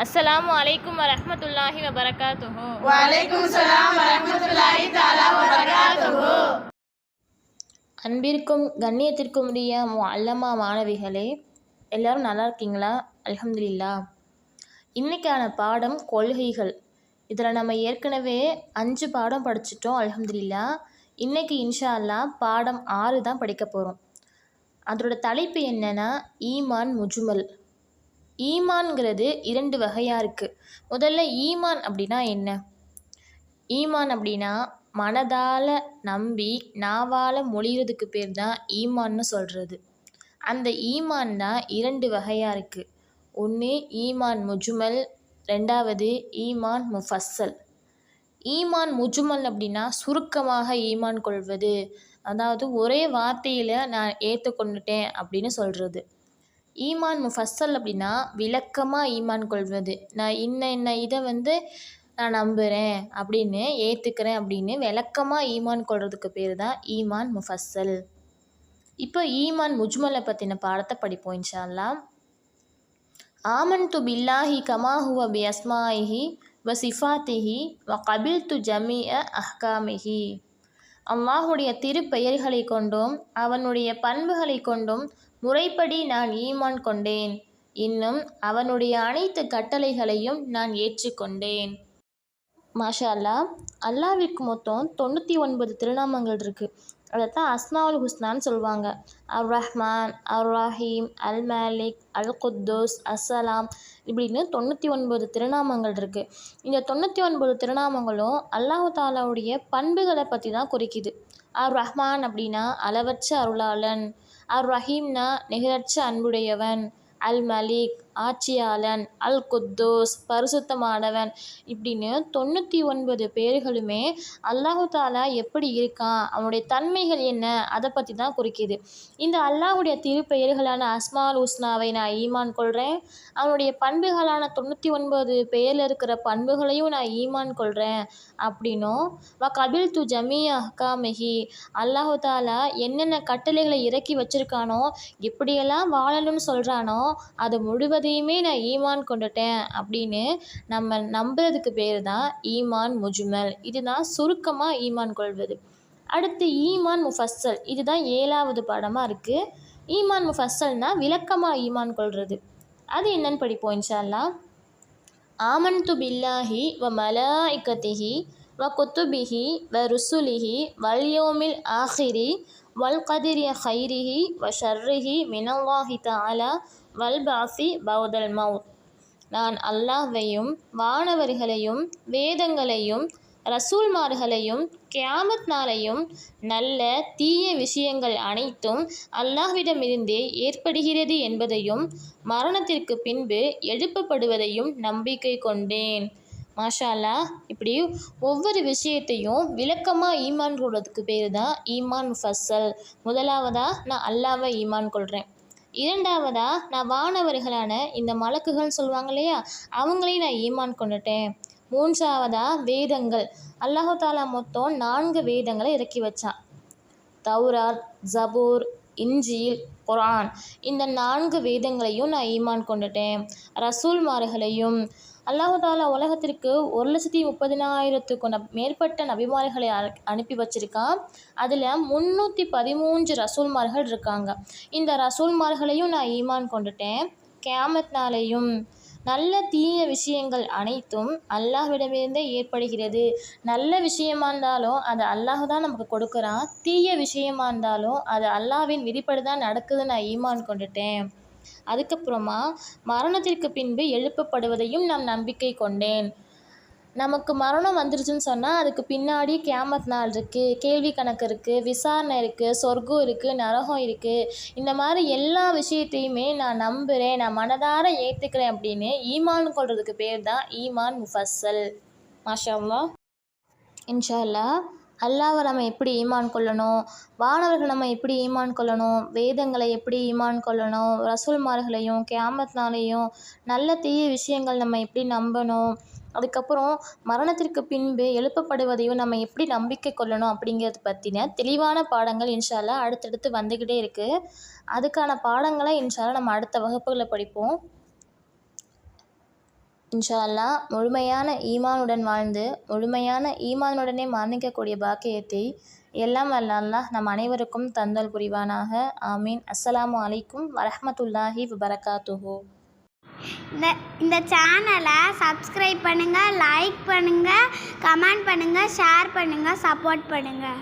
அஸ்ஸலாமு அலைக்கும் வரஹ்மத்துல்லாஹி வபரகாத்துஹு. வலைக்கும் சலாம் வரமத்துல்லாஹி தாலா வபரகாத்துஹு. அன்பிற்கும் கண்ணியத்திற்கும் உரிய அல்லமா மாணவிகளே எல்லாரும் நல்லா இருக்கீங்களா? அல்ஹம்துலில்லா இன்னைக்கான பாடம் கொள்கைகள். இதில் நம்ம ஏற்கனவே அஞ்சு பாடம் படிச்சிட்டோம் அல்ஹம்துலில்லா இன்னைக்கு இன்ஷா அல்லாஹ் பாடம் ஆறு தான் படிக்க போகிறோம் அதோட தலைப்பு என்னன்னா ஈமான் முஜுமல். ஈமான்ங்கிறது இரண்டு வகையாக இருக்குது முதல்ல ஈமான் அப்படின்னா என்ன? ஈமான் அப்படின்னா மனதால் நம்பி நாவால் மொழிகிறதுக்கு பேர் தான் ஈமான்னு சொல்கிறது அந்த ஈமான் தான் இரண்டு வகையாக இருக்குது ஒன்று ஈமான் முஜுமல் ரெண்டாவது ஈமான் முஃபஸ்ஸல். ஈமான் முஜுமல் அப்படின்னா சுருக்கமாக ஈமான் கொள்வது. அதாவது ஒரே வார்த்தையில் நான் ஏற்றுக்கொண்டுட்டேன் அப்படின்னு சொல்கிறது ஈமான் முஃபஸ்ஸல் அப்படின்னா விளக்கமாக ஈமான் கொள்வது. நான் இன்ன இன்ன இதை வந்து நான் நம்புகிறேன் அப்படின்னு ஏற்றுக்கிறேன் அப்படின்னு விளக்கமாக ஈமான் கொள்றதுக்கு பேர் தான் ஈமான் முஃபஸ்ஸல். இப்போ ஈமான் முஜ்மலை பற்றின பாடத்தை படிப்போம் இன்ஷா ஆமன் து பில்லாஹி கமா ஹுவ பி அஸ்மாயிஹி வ சிஃபாத்திஹி வ கபில் து ஜமிய அஹ்காமிஹி. அல்லாஹுடைய திருப்பெயர்களை கொண்டும் அவனுடைய பண்புகளை கொண்டும் முறைப்படி நான் ஈமான் கொண்டேன். இன்னும் அவனுடைய அனைத்து கட்டளைகளையும் நான் ஏற்றுக்கொண்டேன். மாஷா அல்லா அல்லாவிற்கு மொத்தம் தொண்ணூற்றி ஒன்பது திருநாமங்கள் இருக்குது அதைத்தான் அஸ்மாவுல் ஹுஸ்னான்னு சொல்லுவாங்க. அர் ரஹ்மான் அர் ரஹீம் அல் மாலிக் அல் குத்தூஸ் அஸ்ஸலாம் இப்படின்னு தொண்ணூற்றி ஒன்பது திருநாமங்கள் இருக்குது இந்த தொண்ணூற்றி ஒன்பது திருநாமங்களும் அல்லாஹு தாலாவுடைய பண்புகளை பற்றி தான் குறிக்குது. அர் ரஹ்மான் அப்படின்னா அளவற்ற அருளாளன். அர் ரஹீம்னா நிகரற்ற அன்புடையவன். அல் மலிக் ஆட்சியாளன் அல் குத்தூஸ் பரிசுத்தமானவன். இப்படின்னு தொண்ணூற்றி ஒன்பது பேர்களுமே அல்லாஹு தாலா எப்படி இருக்கான் அவனுடைய தன்மைகள் என்ன அதை பற்றி தான் குறிக்கிது. இந்த அல்லாஹுடைய திருப்பெயர்களான அஸ்மால் உஸ்னாவை நான் ஈமான் கொள்கிறேன் அவனுடைய பண்புகளான தொண்ணூற்றி ஒன்பது பெயரில் இருக்கிற பண்புகளையும் நான் ஈமான் கொள்கிறேன் அப்படின்னும் வ கபில் து ஜமீ அஹ்காமிஹி அல்லாஹு தாலா என்னென்ன கட்டளைகளை இறக்கி வச்சிருக்கானோ எப்படியெல்லாம் வாழணும்னு சொல்கிறானோ அது முழுவதையுமே நான் ஈமான் கொண்டுட்டேன் அப்படின்னு நம்ம நம்புறதுக்கு பேர் தான் ஈமான் முஜ்மல். இதுதான் சுருக்கமாக ஈமான் கொள்வது. அடுத்து ஈமான் முஃபஸ்ஸல். இதுதான் ஏழாவது பாடமாக இருக்குது ஈமான் முஃபஸ்ஸல்னால் விளக்கமாக ஈமான் கொள்வது அது என்னன்னு படிப்போம் இன்ஷா ஆமன் து பில்லாஹி வ மலாய்கத்திஹி வ வ ருசுலிஹி வல்யோமில் ஆஹிரி வல்கதிரிய ஹைரிஹி வ ஷர்ரிஹி மினவாஹி தாலா வல்பாசி பௌதல் மவுத் நான் அல்லாஹ்வையும் வானவர்களையும் வேதங்களையும் ரசூல்மார்களையும் கியாமத் நாளையும் நல்ல தீய விஷயங்கள் அனைத்தும் அல்லாஹ்விடமிருந்தே ஏற்படுகிறது என்பதையும் மரணத்திற்கு பின்பு எழுப்பப்படுவதையும் நம்பிக்கை கொண்டேன். மாஷாலா இப்படி ஒவ்வொரு விஷயத்தையும் விளக்கமாக ஈமான் கொள்வதுக்கு பேர் தான் ஈமான் ஃபசல் முதலாவதாக நான் அல்லாவை ஈமான் கொள்கிறேன் இரண்டாவதாக நான் வானவர்களான இந்த மலக்குகள்னு சொல்லுவாங்க இல்லையா அவங்களையும் நான் ஈமான் கொண்டுட்டேன். மூன்றாவதாக வேதங்கள். அல்லாஹு தாலா மொத்தம் நான்கு வேதங்களை இறக்கி வச்சான். தௌராத் ஜபூர் இன்ஜீல் குரான். இந்த நான்கு வேதங்களையும் நான் ஈமான் கொண்டுட்டேன். ரசூல்மார்களையும் அல்லாஹாலா உலகத்திற்கு ஒரு லட்சத்தி முப்பதினாயிரத்துக்கு மேற்பட்ட நபிமார்களை அனுப்பி வச்சிருக்கான். அதில் முந்நூற்றி பதிமூன்று ரசூல்மார்கள் இருக்காங்க. இந்த ரசூல்மார்களையும் நான் ஈமான் கொண்டுட்டேன். கேமத்னாலேயும் நல்ல தீய விஷயங்கள் அனைத்தும் அல்லாஹ்விடமிருந்தே ஏற்படுகிறது. நல்ல விஷயமா இருந்தாலும் அது அல்லாஹ் தான் நமக்கு கொடுக்குறான். தீய விஷயமா இருந்தாலும் அது அல்லாஹ்வின் விதிப்படி தான் நடக்குதுன்னு நான் ஈமான் கொண்டுட்டேன். அதுக்கப்புறமா மரணத்திற்கு பின்பு எழுப்பப்படுவதையும் நான் நம்பிக்கை கொண்டேன். நமக்கு மரணம் வந்துருச்சுன்னு சொன்னால் அதுக்கு பின்னாடி கேமத் நாள் இருக்குது கேள்வி கணக்கு இருக்குது விசாரணை இருக்குது சொர்க்கம் இருக்குது நரகம் இருக்குது இந்த மாதிரி எல்லா விஷயத்தையுமே நான் நம்புகிறேன் நான் மனதார ஏற்றுக்கிறேன் அப்படின்னு ஈமான் கொள்றதுக்கு பேர் தான் ஈமான் முஃபசல் மாஷா இன்ஷா அல்லா அல்லாவை நம்ம எப்படி ஈமான் கொள்ளணும்? வானவர்கள் நம்ம எப்படி ஈமான் கொள்ளணும்? வேதங்களை எப்படி ஈமான் கொள்ளணும்? ரசூல்மார்களையும் கேமத்னாலையும் நல்ல தீய விஷயங்கள் நம்ம எப்படி நம்பணும்? அதுக்கப்புறம் மரணத்திற்கு பின்பு எழுப்பப்படுவதையும் நம்ம எப்படி நம்பிக்கை கொள்ளணும் அப்படிங்கிறது பற்றின தெளிவான பாடங்கள் இன்ஷா அடுத்தடுத்து வந்துக்கிட்டே இருக்குது அதுக்கான பாடங்களை இன்ஷா நம்ம அடுத்த வகுப்புகளை படிப்போம். இன்ஷா அல்லாஹ் முழுமையான ஈமானுடன் வாழ்ந்து முழுமையான ஈமானுடனே மரணிக்கக்கூடிய பாக்கியத்தை எல்லாம் வல்ல அல்லாஹ் நம் அனைவருக்கும் தந்தல் புரிவானாக. ஆமீன். அஸ்ஸலாமு அலைக்கும் வரஹமத்துல்லாஹி வரகாத்துஹோ இந்த இந்த சேனலை சப்ஸ்கிரைப் பண்ணுங்கள் லைக் பண்ணுங்கள் கமெண்ட் பண்ணுங்கள் ஷேர் பண்ணுங்கள் சப்போர்ட் பண்ணுங்கள்